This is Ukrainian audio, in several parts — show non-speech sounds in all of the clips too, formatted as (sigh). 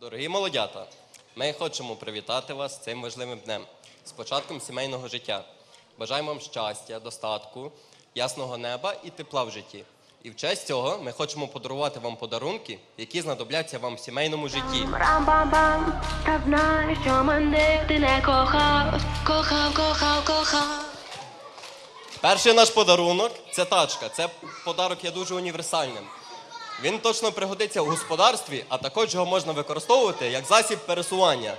Дорогі молодята, ми хочемо привітати вас з цим важливим днем, з початком сімейного життя. Бажаємо вам щастя, достатку, ясного неба і тепла в житті. І в честь цього ми хочемо подарувати вам подарунки, які знадобляться вам в сімейному житті. Рам-бам-бам, та знай, що мене ти не кохав, кохав, кохав, кохав. Перший наш подарунок це тачка. Це подарок є дуже універсальним. Він точно пригодиться у господарстві, а також його можна використовувати як засіб пересування.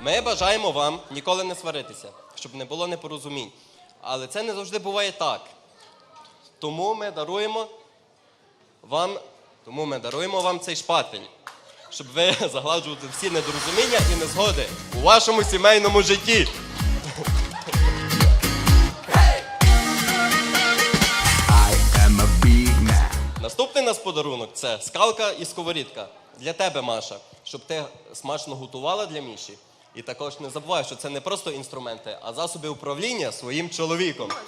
Ми бажаємо вам ніколи не сваритися, щоб не було непорозумінь. Але це не завжди буває так. Тому ми даруємо вам, тому ми даруємо вам цей шпатель, щоб ви (laughs) загладжували всі недорозуміння і незгоди у вашому сімейному житті. Наступний наш подарунок це скалка і сковорідка. Для тебе, Маша, щоб ти смачно готувала для Міші. І також не забувай, що це не просто інструменти, а засоби управління своїм чоловіком. (laughs)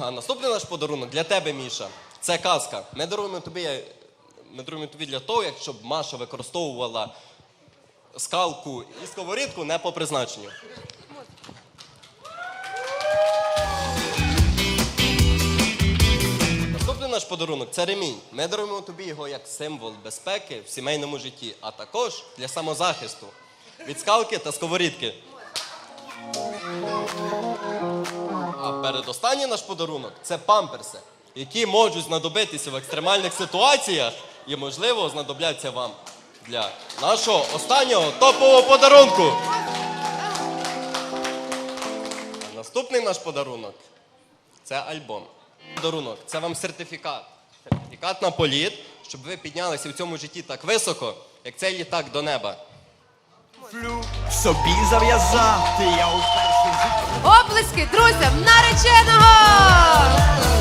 А наступний наш подарунок для тебе, Міша, це казка. Ми даруємо тобі, ми даруємо тобі для того, щоб Маша використовувала скалку і сковорідку не по призначенню. Наступний наш подарунок це ремінь. Ми даруємо тобі його як символ безпеки в сімейному житті, а також для самозахисту від скалки та сковорідки. А передостанній наш подарунок це памперси, які можуть знадобитися в екстремальних ситуаціях і, можливо, знадобляться вам для нашого останнього топового подарунку. А наступний наш подарунок це альбом. Подарунок це вам сертифікат. Сертифікат на політ, щоб ви піднялися в цьому житті так високо, як цей літак до неба. Собі зав'язати, я уперше. Оплески друзям нареченого!